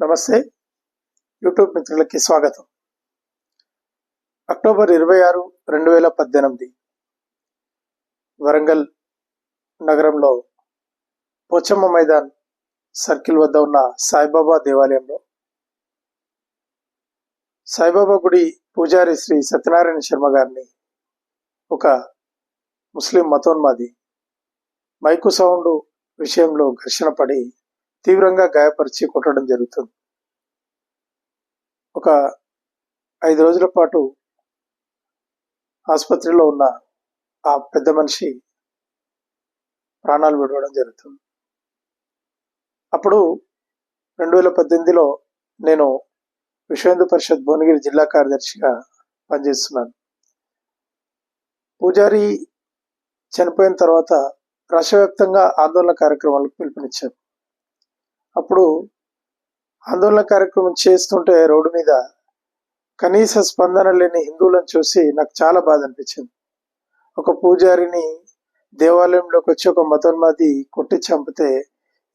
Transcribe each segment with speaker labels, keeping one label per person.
Speaker 1: నమస్తే. యూట్యూబ్ మిత్రులకి స్వాగతం. అక్టోబర్ ఇరవై ఆరు రెండు వేల పద్దెనిమిది. వరంగల్ నగరంలో పోచమ్మ మైదాన్ సర్కిల్ వద్ద ఉన్న సాయిబాబా దేవాలయంలో సాయిబాబా గుడి పూజారి శ్రీ సత్యనారాయణ శర్మ గారిని ఒక ముస్లిం మతోన్మాది మైకు సౌండ్ విషయంలో ఘర్షణ పడి తీవ్రంగా గాయపరిచి కొట్టడం జరుగుతుంది. ఒక ఐదు రోజుల పాటు ఆసుపత్రిలో ఉన్న ఆ పెద్ద మనిషి ప్రాణాలు విడవడం జరుగుతుంది. అప్పుడు రెండు వేల పద్దెనిమిదిలో నేను విశ్వేందు పరిషత్ భువనగిరి జిల్లా కార్యదర్శిగా పనిచేస్తున్నాను. పూజారి చనిపోయిన తర్వాత రాష్ట్రవ్యాప్తంగా ఆందోళన కార్యక్రమాలకు పిలుపునిచ్చాను అప్పుడు ఆందోళన కార్యక్రమం చేస్తుంటే రోడ్డు మీద కనీస స్పందన లేని హిందువులను చూసి నాకు చాలా బాధ అనిపించింది. ఒక పూజారిని దేవాలయంలోకి వచ్చి ఒక మతోన్మాది కొట్టి చంపితే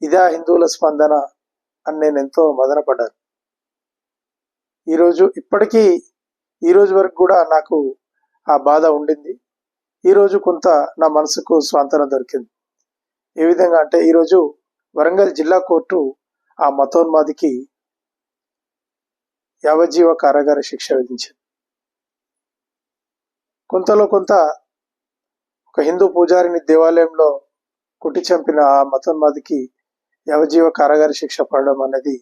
Speaker 1: ఇదా హిందువుల స్పందన అని నేను ఎంతో మదనపడ్డాను. ఈరోజు ఇప్పటికీ ఈరోజు వరకు కూడా నాకు ఆ బాధ ఉండింది. ఈరోజు కొంత నా మనసుకు స్వాంతన దొరికింది. ఏ విధంగా అంటే ఈరోజు వరంగల్ జిల్లా కోర్టు ఆ మతోన్మాదికి యావజ్జీవ కారాగార శిక్ష విధించింది. కొంతలో కొంత ఒక హిందూ పూజారిని దేవాలయంలో కుట్టి చంపిన ఆ మతోన్మాదికి యావజీవ కారాగార శిక్ష పడడం అనేది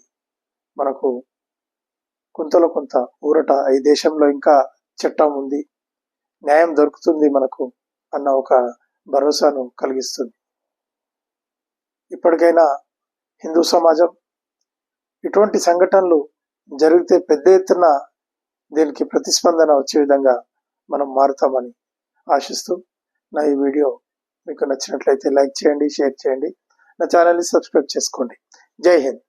Speaker 1: మనకు కొంతలో కొంత ఊరట. ఈ దేశంలో ఇంకా చట్టం ఉంది న్యాయం దొరుకుతుంది మనకు అన్న ఒక భరోసాను కలిగిస్తుంది. ఇప్పటికైనా హిందూ సమాజం ఇటువంటి సంఘటనలు జరిగితే పెద్ద ఎత్తున దీనికి ప్రతిస్పందన వచ్చే విధంగా మనం మారుతామని ఆశిస్తూ నా ఈ వీడియో మీకు నచ్చినట్లయితే లైక్ చేయండి షేర్ చేయండి. నా ఛానల్ని సబ్స్క్రైబ్ చేసుకోండి. జై హింద్.